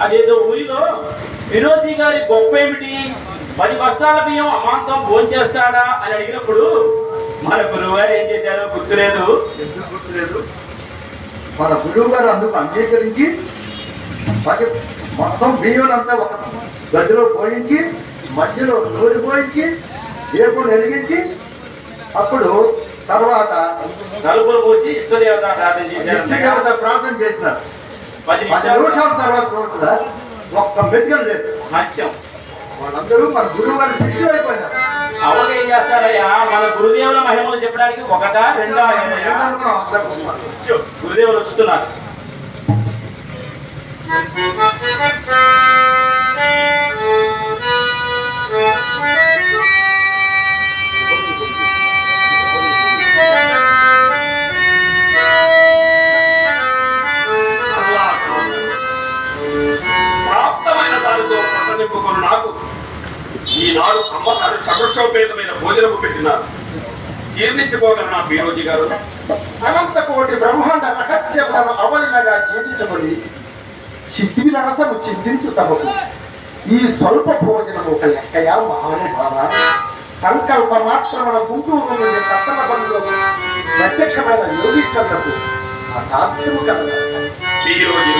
అదేదో ఊరిలో వినోదీ గారి గొప్ప ఏమిటి? పది బస్తాల బియ్యం అమాంతం భోంచేస్తాడా అని అడిగినప్పుడు మన గురువు గారు ఏం చేశారో గుర్తులేదు. ఎందుకు గుర్తులేదు? మన గురువు గారు అందుకు అంగీకరించి మొత్తం మొత్తం బియ్యులంతా ఒక గదిలో పోయించి మధ్యలో నూనె పోయించి దీపం వెలిగించి అప్పుడు తర్వాత నలుగురు పోసి ఇష్టదేవత ప్రార్థన చేసినారు పది నిమిషాలు తర్వాత చూడదా ఒక్క మెతుకలు లేదు. మత్స్యం వాళ్ళందరూ మన గురువు గారి శిష్యులు అయిపోయినారు. అవగా ఏం చేస్తారయ్యా? మన గురుదేవుల మహిమలు చెప్పడానికి ఒకటా రెండా గురుదేవులు వస్తున్నారు. చింతించు తమకు ఈ స్వల్ప భోజనము ఒక లెక్కయా మహానుభావ? సంకల్ప మాత్రమున గుంటూరు నుండి పట్టణ పనులకు ప్రత్యక్షమైన యోగీశ్వరులకు అసాధ్యము కలదు. బీరోజీ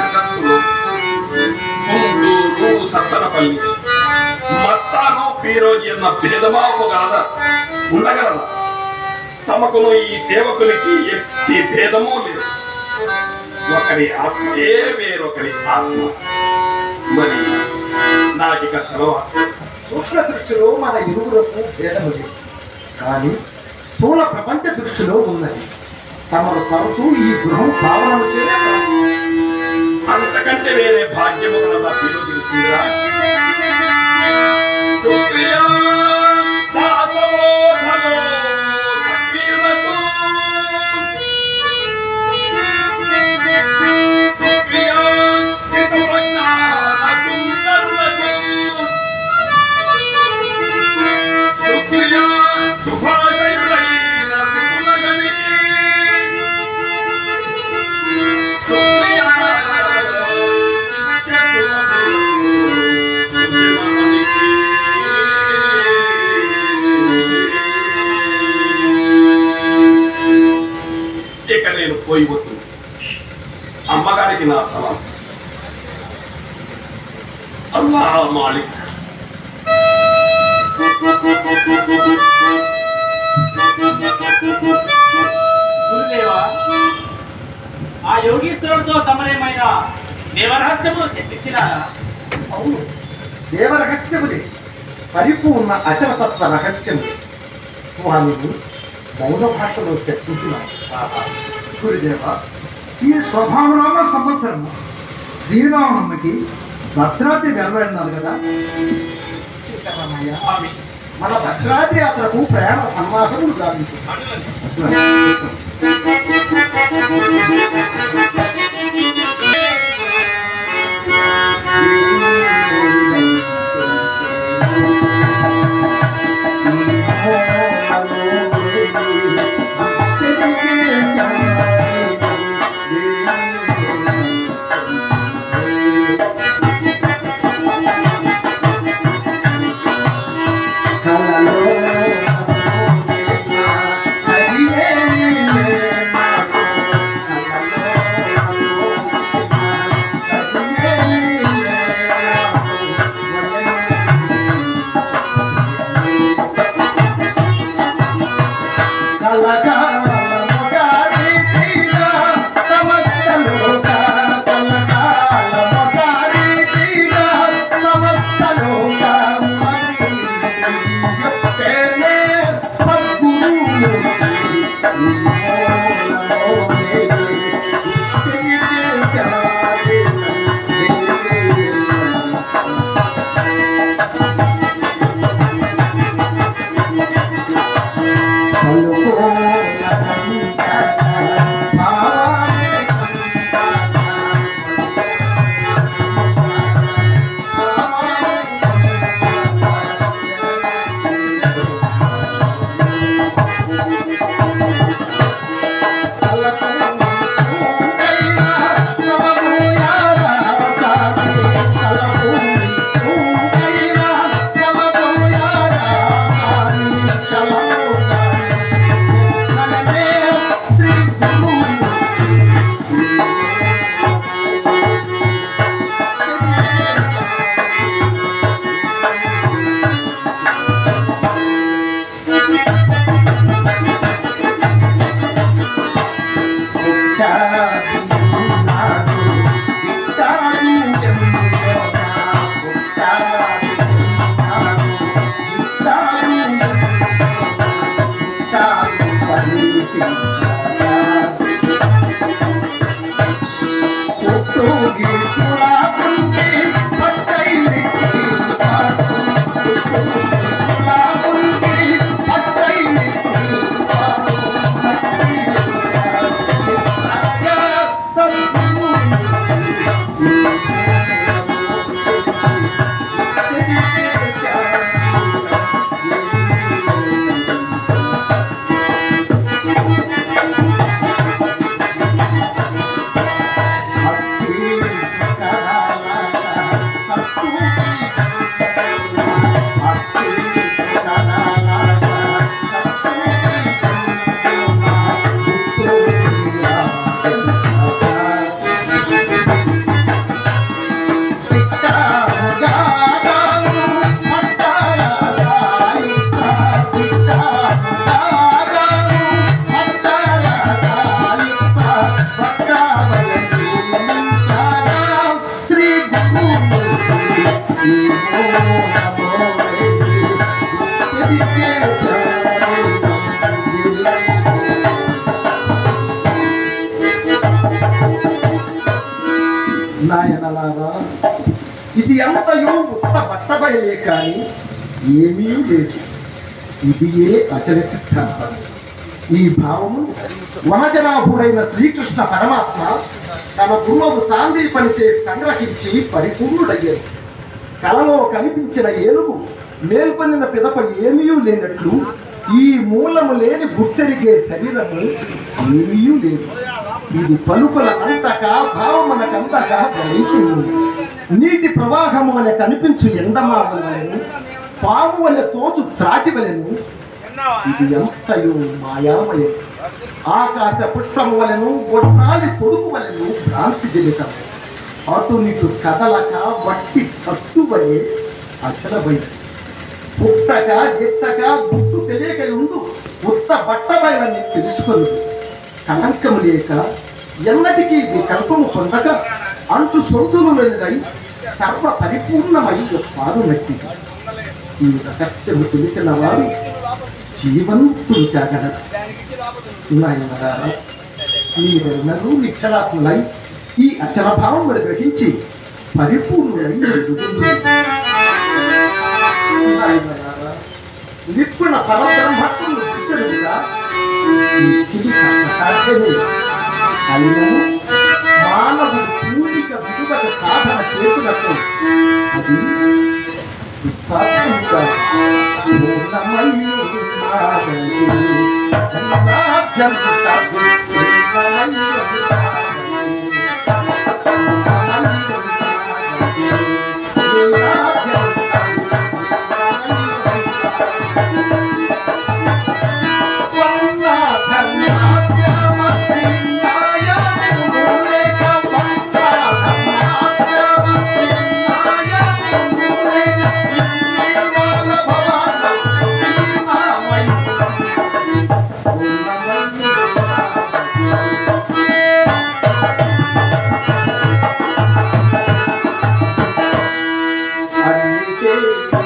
కాగల ఈ సత్తనపల్లి మత్తాను పీరోజి అన్న భేదమాపగలదా ఉండగలదా? తమకును ఈ సేవకులకి ఎట్టి భేదము లేదు. ఒకరి ఆత్మే వేరొకరి ఆత్మ. మరి నాకిక సెలవు సూక్ష్మ దృష్టిలో మన ఇరువురకు భేదము లేదు. కానీ స్థూల ప్రపంచ దృష్టిలో ఉన్నది. తమరు తరచూ ఈ గృహం భావన చేయాలి ಅಂತಕಂತೆ ಬೇರೆ ಭಾಗ್ಯಮುಗಳನ್ನ ಬೀರೋದಿಲ್ಲ ఆ యోగీశ్వరుడితో తమరేమైనా దేవరహస్యములు చర్చించినారా అవును. దేవరహస్యములే. పరిపూర్ణ అచలతత్వ రహస్యము స్వామిని మౌన భాషలో చర్చించినారు. గురుదేవ ఈ స్వభావనామ సంవత్సరం శ్రీరామనమ్మకి భద్రాద్రి వెళ్ళన్నారు కదా? సీతారామయ్య. మన భద్రాద్రి యాత్రకు ప్రయాణ సన్మాసములు గావించు నాయనలారా ఇది ఎంతయో ఉత్త బట్టబయలే కానీ ఏమీ లేదు. ఇది ఏ అచల సిద్ధాంతం? ఈ భావము వనజనాభుడైన శ్రీకృష్ణ పరమాత్మ తన గురువు సాందీపనిచే సంగ్రహించి పరిపూర్ణుడయ్యాడు. కలలో కనిపించిన ఏనుగు మేల్పొందిన పిదప ఏమీ లేనట్లు ఈ మూలము లేని గుర్తెరిగే శరీరము ఏమీ లేదు. ఇది పలుకుల అంతక భావమునకంతగా గ్రహించింది. నీటి ప్రవాహము వలె కనిపించు ఎండమావుల వలెను పాము వలె తోచు త్రాటి వలెను ఇది ఎంతయో మాయామయం. ఆకాశ పుష్పము వలెను ఒట్టాలి కొడుకు వలెను భ్రాంతి జలితం అటు నీటు కదలక వట్టి సత్తువలే అచలబై పుట్టక గిట్టక బుట్టు తెలియక ఉండు. ఉత్త బట్టబయలని తెలుసుకొను. కళంకము లేక ఎన్నటికీ వికల్పము పొందక అంటు సొంతులు లేదై సర్వ పరిపూర్ణమై పాదునట్టి ఈ రహస్యము తెలిసిన వారు జీవంతులు కాగలరు. నాయనరారా మీరెన్నరూ నిక్షలాత్ములై ఈ అచలభావములు భావం గ్రహించి పరిపూర్ణులై ఎదుగుతుంది నిపుణ పరబ్రహ్మత్వం విచ్చరుగా ఇది సాధ్యమే అయినను మానవుడు పూర్ణిక విలువక సాధన చేసినప్పుడు అది কে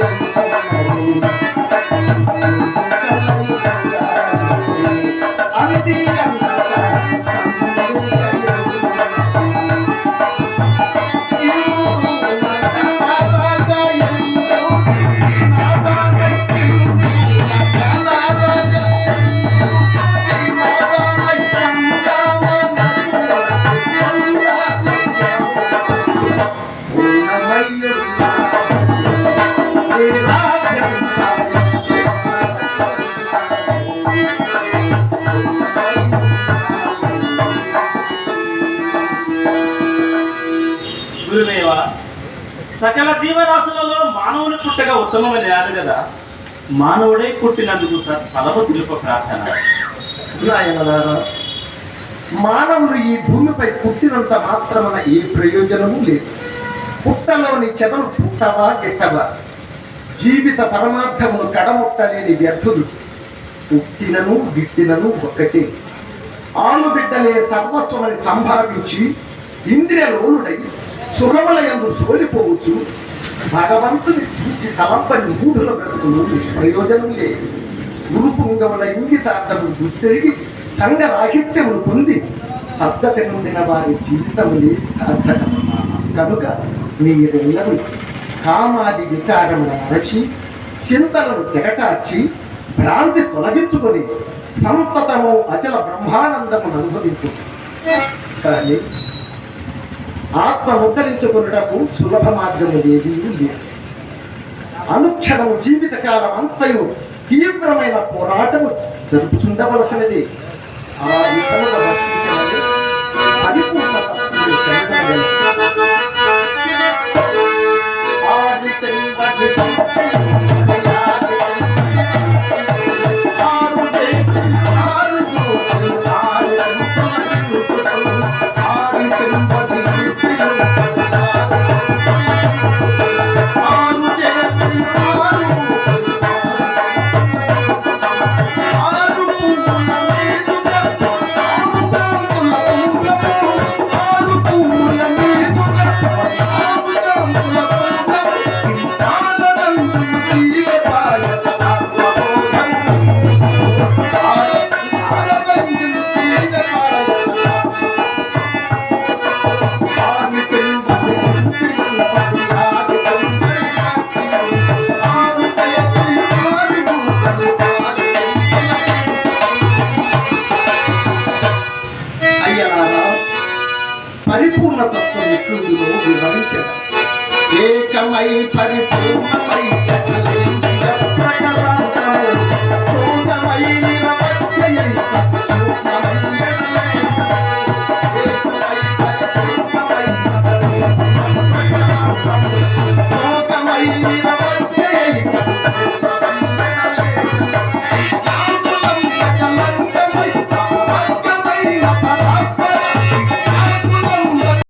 గురుదేవ సకల జీవరాశులలో మానవుని పుట్టగా ఉత్తమమైన నాడు కదా. మానవుడే పుట్టినందుకు స- తెలుపు ప్రార్థన. మానవులు మానవుడు ఈ భూమిపై పుట్టినంత మాత్రమున ఏ ప్రయోజనము లేదు. పుట్టలోని చెదలు పుట్టవా గిట్టవా? జీవిత పరమార్థమును కడముట్టలేని వ్యర్థుడు పుట్టినను గిట్టినను ఒక్కటే. ఆలుబిడ్డలే సర్వస్వమని సంభావించి ఇంద్రియలోలుడై సురములయందు సోలిపోవచ్చు భగవంతుని సూచి తలంపని మూఢుల బ్రతుకులు. ప్రయోజనం లేదు. గురుపుంగముల ఇంగితార్థము గుర్తెరిగి సంఘరాహిత్యమును పొంది సద్దతి నుండిన వారి జీవితములే సార్థకం కనుక మీరెల్లరూ కామాది వికారముల అరచి చింతలను తెగటార్చి భ్రాంతి తొలగించుకొని సంతతము అచల బ్రహ్మానందమును అనుభవించు కానీ ఆత్మ ఉద్ధరించుకున్నటకు సులభ మార్గము ఏది లేదు. అనుక్షణము జీవితకాలం అంతయు తీవ్రమైన పోరాటము జరుపుచుండవలసినది. ఆ ఇతరుల పరిపూర్ణత తత్వం ఎక్కువలో వివరించడం ఏకమై పరిపూర్ణమై